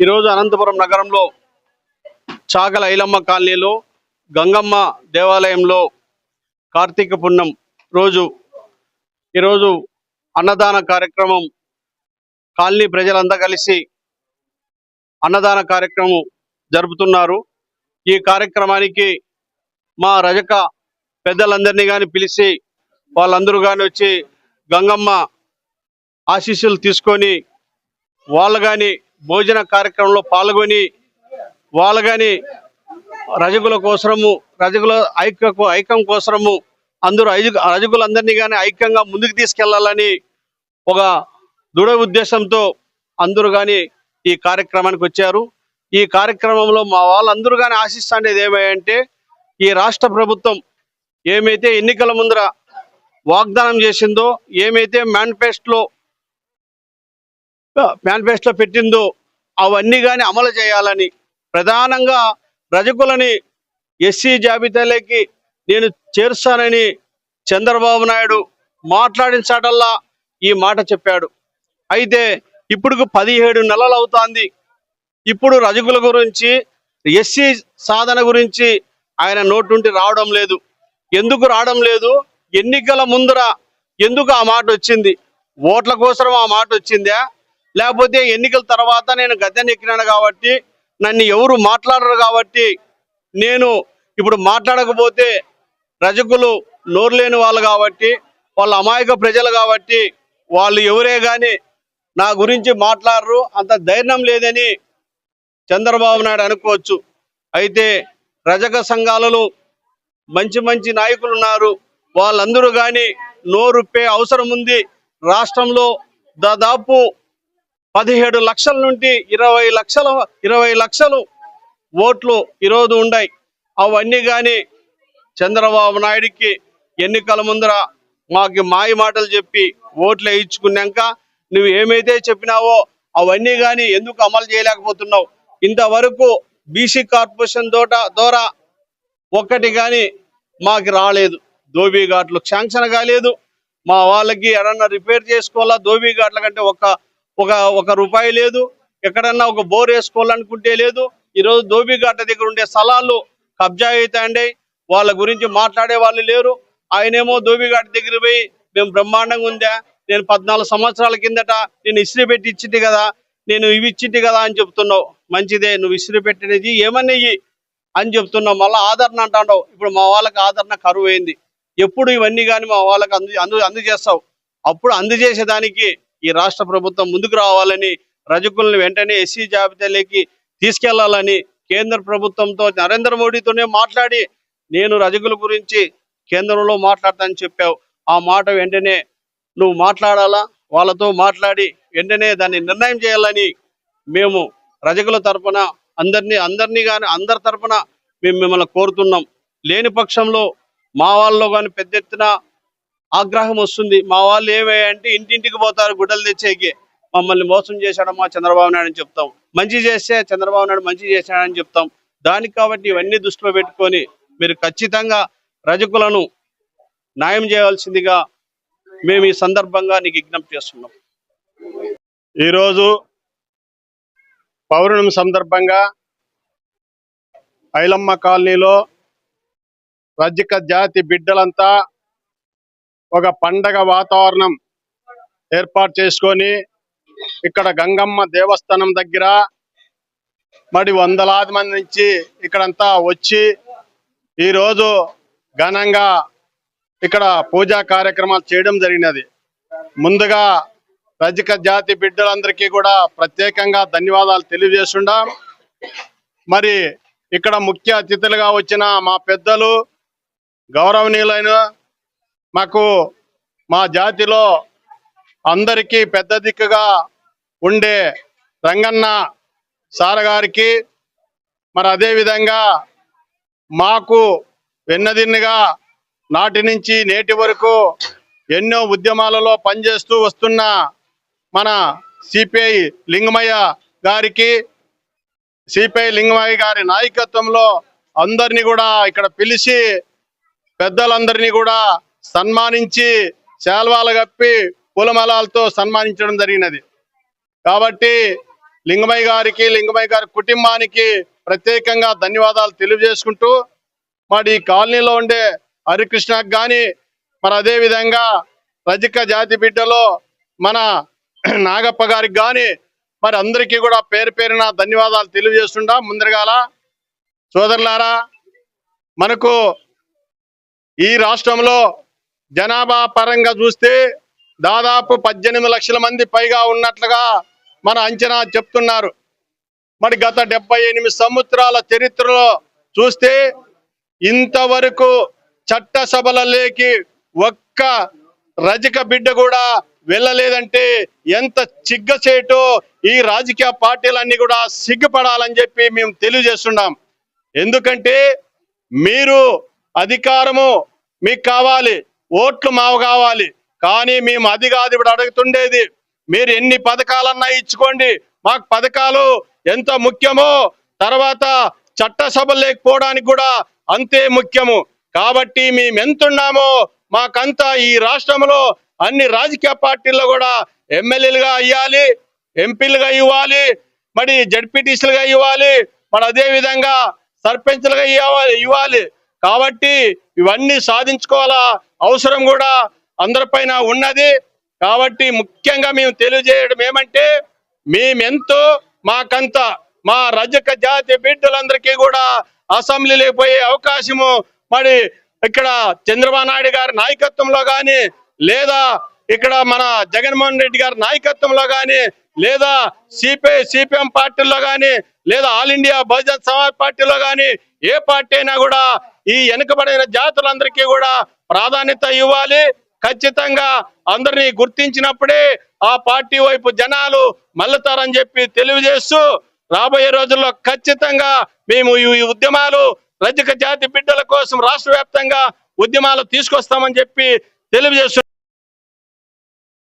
ఈరోజు అనంతపురం నగరంలో చాగల ఐలమ్మ కాలనీలో గంగమ్మ దేవాలయంలో కార్తీక పుణ్యం రోజు ఈరోజు అన్నదాన కార్యక్రమం కాలనీ ప్రజలంతా కలిసి అన్నదాన కార్యక్రమం జరుపుతున్నారు. ఈ కార్యక్రమానికి మా రజక పెద్దలందరినీ కానీ పిలిచి వాళ్ళందరూ కానీ వచ్చి గంగమ్మ ఆశీస్సులు తీసుకొని వాళ్ళు కానీ భోజన కార్యక్రమంలో పాల్గొని వాళ్ళు కానీ రజకుల కోసరము రజకుల ఐక్యకు ఐక్యం కోసరము అందరూ ఐదు రజకులందరినీ కానీ ఐక్యంగా ముందుకు తీసుకెళ్ళాలని ఒక దృఢ ఉద్దేశంతో అందరూ కానీ ఈ కార్యక్రమానికి వచ్చారు. ఈ కార్యక్రమంలో మా వాళ్ళందరూ కానీ ఆశిస్తుండేది ఏమంటే ఈ రాష్ట్ర ప్రభుత్వం ఏమైతే ఎన్నికల ముందర వాగ్దానం చేసిందో ఏమైతే మేనిఫెస్టోలో మేనిఫెస్టో పెట్టిందో అవన్నీ కానీ అమలు చేయాలని ప్రధానంగా రజకులని ఎస్సీ జాబితాలోకి నేను చేరుస్తానని చంద్రబాబు నాయుడు మాట్లాడిన చాటల్లా ఈ మాట చెప్పాడు. అయితే ఇప్పుడు పదిహేడు నెలలు అవుతోంది ఇప్పుడు రజకుల గురించి ఎస్సీ సాధన గురించి ఆయన నోటుండి రావడం లేదు. ఎందుకు రావడం లేదు? ఎన్నికల ముందర ఎందుకు ఆ మాట వచ్చింది? ఓట్ల కోసం ఆ మాట వచ్చిందా? లేకపోతే ఎన్నికల తర్వాత నేను గద్దెనెక్కినాను కాబట్టి నన్ను ఎవరు మాట్లాడరు కాబట్టి నేను ఇప్పుడు మాట్లాడకపోతే రజకులు నోరు లేని వాళ్ళు కాబట్టి వాళ్ళ అమాయక ప్రజలు కాబట్టి వాళ్ళు ఎవరే కానీ నా గురించి మాట్లాడరు. అంత ధైర్యం లేదని చంద్రబాబు నాయుడు అనుకోవచ్చు. అయితే రజక సంఘాలలో మంచి మంచి నాయకులు ఉన్నారు. వాళ్ళందరూ కానీ నోరుప్పే అవసరం ఉంది. రాష్ట్రంలో దాదాపు పదిహేడు లక్షల నుండి ఇరవై లక్షల ఇరవై లక్షలు ఓట్లు ఈరోజు ఉన్నాయి అవన్నీ కానీ చంద్రబాబు నాయుడికి ఎన్నికల ముందర మాకు మాయ మాటలు చెప్పి ఓట్లు వేయించుకున్నాక నువ్వు ఏమైతే చెప్పినావో అవన్నీ కానీ ఎందుకు అమలు చేయలేకపోతున్నావు? ఇంతవరకు బీసీ కార్పొరేషన్ తోట ద్వారా ఒక్కటి కానీ మాకు రాలేదు. ధోబీ ఘాట్లు శాంక్షన్ కాలేదు. మా వాళ్ళకి ఎడన్నా రిపేర్ చేసుకోవాలా? ధోబీ ఘాట్ల కంటే ఒక ఒక ఒక రూపాయి లేదు. ఎక్కడన్నా ఒక బోర్ వేసుకోవాలనుకుంటే లేదు. ఈరోజు ధోబీ దగ్గర ఉండే స్థలాలు కబ్జా అవుతాయండి. వాళ్ళ గురించి మాట్లాడే వాళ్ళు లేరు. ఆయనేమో ధోబీ దగ్గర పోయి మేము బ్రహ్మాండంగా ఉందా? నేను పద్నాలుగు సంవత్సరాల కిందట నేను ఇస్త్రీ పెట్టి ఇచ్చింది కదా. నేను ఇవి ఇచ్చింది కదా అని చెప్తున్నావు. మంచిదే నువ్వు ఇస్త్రీ పెట్టినది ఏమన్నాయి అని చెప్తున్నావు. మళ్ళీ ఆదరణ అంటావు ఇప్పుడు మా వాళ్ళకి ఆదరణ కరువు అయింది ఎప్పుడు ఇవన్నీ కానీ మా వాళ్ళకి అందు అందు అందజేస్తావు. అప్పుడు అందజేసేదానికి ఈ రాష్ట్ర ప్రభుత్వం ముందుకు రావాలని రజకులను వెంటనే ఎస్సీ జాబితాలోకి తీసుకెళ్ళాలని కేంద్ర ప్రభుత్వంతో నరేంద్ర మోడీతోనే మాట్లాడి నేను రజకుల గురించి కేంద్రంలో మాట్లాడతానని చెప్పావు. ఆ మాట వెంటనే నువ్వు మాట్లాడాలా? వాళ్ళతో మాట్లాడి వెంటనే దాన్ని నిర్ణయం చేయాలని మేము రజకుల తరపున అందరినీ అందరినీ కానీ అందరి తరపున మేము మిమ్మల్ని కోరుతున్నాం. లేని పక్షంలో మా వాళ్ళలో కానీ పెద్ద ఎత్తున ఆగ్రహం వస్తుంది. మా వాళ్ళు ఏమయ్యంటే ఇంటింటికి పోతారు గుడ్డలు తెచ్చేకి. మమ్మల్ని మోసం చేశాడమ్మా చంద్రబాబు నాయుడు అని చెప్తాం. మంచి చేస్తే చంద్రబాబు నాయుడు మంచి చేశాడని చెప్తాం. దానికి కాబట్టి ఇవన్నీ దృష్టిలో పెట్టుకొని మీరు ఖచ్చితంగా రజకులను న్యాయం చేయవలసిందిగా మేము ఈ సందర్భంగా నీకు విజ్ఞప్తి చేస్తున్నాం. ఈరోజు పౌర్ణమి సందర్భంగా ఐలమ్మ కాలనీలో రజక జాతి బిడ్డలంతా ఒక పండగ వాతావరణం ఏర్పాటు చేసుకొని ఇక్కడ గంగమ్మ దేవస్థానం దగ్గర మరి వందలాది మంది నుంచి ఇక్కడంతా వచ్చి ఈరోజు ఘనంగా ఇక్కడ పూజా కార్యక్రమాలు చేయడం జరిగినది. ముందుగా రజక జాతి బిడ్డలందరికీ కూడా ప్రత్యేకంగా ధన్యవాదాలు తెలియజేస్తుండం. మరి ఇక్కడ ముఖ్య అతిథులుగా వచ్చిన మా పెద్దలు గౌరవనీయులైన మాకు మా జాతిలో అందరికీ పెద్ద దిక్కుగా ఉండే రంగన్న సార్ గారికి మరి అదే విధంగా మాకు వెన్నదిన్నుగా నాటి నుంచి నేటి వరకు ఎన్నో ఉద్యమాలలో పనిచేస్తూ వస్తున్న మన సిపిఐ లింగమయ్య గారికి సిపిఐ లింగమయ్య గారి నాయకత్వంలో అందరినీ కూడా ఇక్కడ పిలిచి పెద్దలందరినీ కూడా సన్మానించి శాల్వాలు కప్పి పూలమలాలతో సన్మానించడం జరిగినది. కాబట్టి లింగమయ్య గారికి లింగమయ్య గారి కుటుంబానికి ప్రత్యేకంగా ధన్యవాదాలు తెలియజేసుకుంటూ మరి ఈ కాలనీలో ఉండే హరికృష్ణకు కానీ మరి అదే విధంగా రజక జాతి బిడ్డలో మన నాగప్ప గారికి కానీ మరి అందరికీ కూడా పేరు పేరున ధన్యవాదాలు తెలియజేస్తుండా. ముందరగాల సోదరులారా మనకు ఈ రాష్ట్రంలో జనాభా పరంగా చూస్తే దాదాపు పద్దెనిమిది లక్షల మంది పైగా ఉన్నట్లుగా మన అంచనా చెప్తున్నారు. మరి గత డెబ్బై ఎనిమిది సంవత్సరాల చరిత్రలో చూస్తే ఇంతవరకు చట్టసభలలోకి ఒక్క రజక బిడ్డ కూడా వెళ్ళలేదంటే ఎంత చిగ్గచేటో ఈ రాజకీయ పార్టీలన్నీ కూడా సిగ్గుపడాలని చెప్పి మేము తెలియజేస్తున్నాం. ఎందుకంటే మీరు అధికారము మీకు కావాలి. ఓట్లు మావు కావాలి. కానీ మేము అది కాదు ఇప్పుడు అడుగుతుండేది. మీరు ఎన్ని పథకాలన్నా ఇచ్చుకోండి. మాకు పథకాలు ఎంత ముఖ్యమో తర్వాత చట్టసభలు లేకపోవడానికి కూడా అంతే ముఖ్యము. కాబట్టి మేము ఎంతున్నామో మాకంతా ఈ రాష్ట్రంలో అన్ని రాజకీయ పార్టీల్లో కూడా ఎమ్మెల్యేలుగా అయ్యాలి ఎంపీలుగా ఇవ్వాలి మరి జడ్పీటీసీలుగా ఇవ్వాలి మరి అదే విధంగా సర్పంచ్లుగా ఇవ్వాలి ఇవ్వాలి. కాబట్టి ఇవన్నీ సాధించుకోవాలా? అవసరం కూడా అందరిపైన ఉన్నది. కాబట్టి ముఖ్యంగా మేము తెలియజేయడం ఏమంటే మేమెంతో మాకంత మా రజక జాతి బిడ్డలందరికీ కూడా అసెంబ్లీలోకి పోయే అవకాశము మరి ఇక్కడ చంద్రబాబు నాయుడు గారి నాయకత్వంలో కానీ లేదా ఇక్కడ మన జగన్మోహన్ రెడ్డి గారి నాయకత్వంలో కానీ లేదా సిపిఐ సిపిఎం పార్టీల్లో కానీ లేదా ఆల్ ఇండియా బహుజన్ సమాజ్ పార్టీలో కానీ ఏ పార్టీ అయినా కూడా ఈ వెనుకబడిన జాతులందరికీ కూడా ప్రాధాన్యత ఇవ్వాలి. ఖచ్చితంగా అందరినీ గుర్తించినప్పుడే ఆ పార్టీ వైపు జనాలు మళ్ళతారని చెప్పి తెలియజేస్తూ రాబోయే రోజుల్లో ఖచ్చితంగా మేము ఈ ఉద్యమాలు రజక జాతి బిడ్డల కోసం రాష్ట్ర వ్యాప్తంగా ఉద్యమాలు తీసుకొస్తామని చెప్పి తెలియజేస్తున్నాం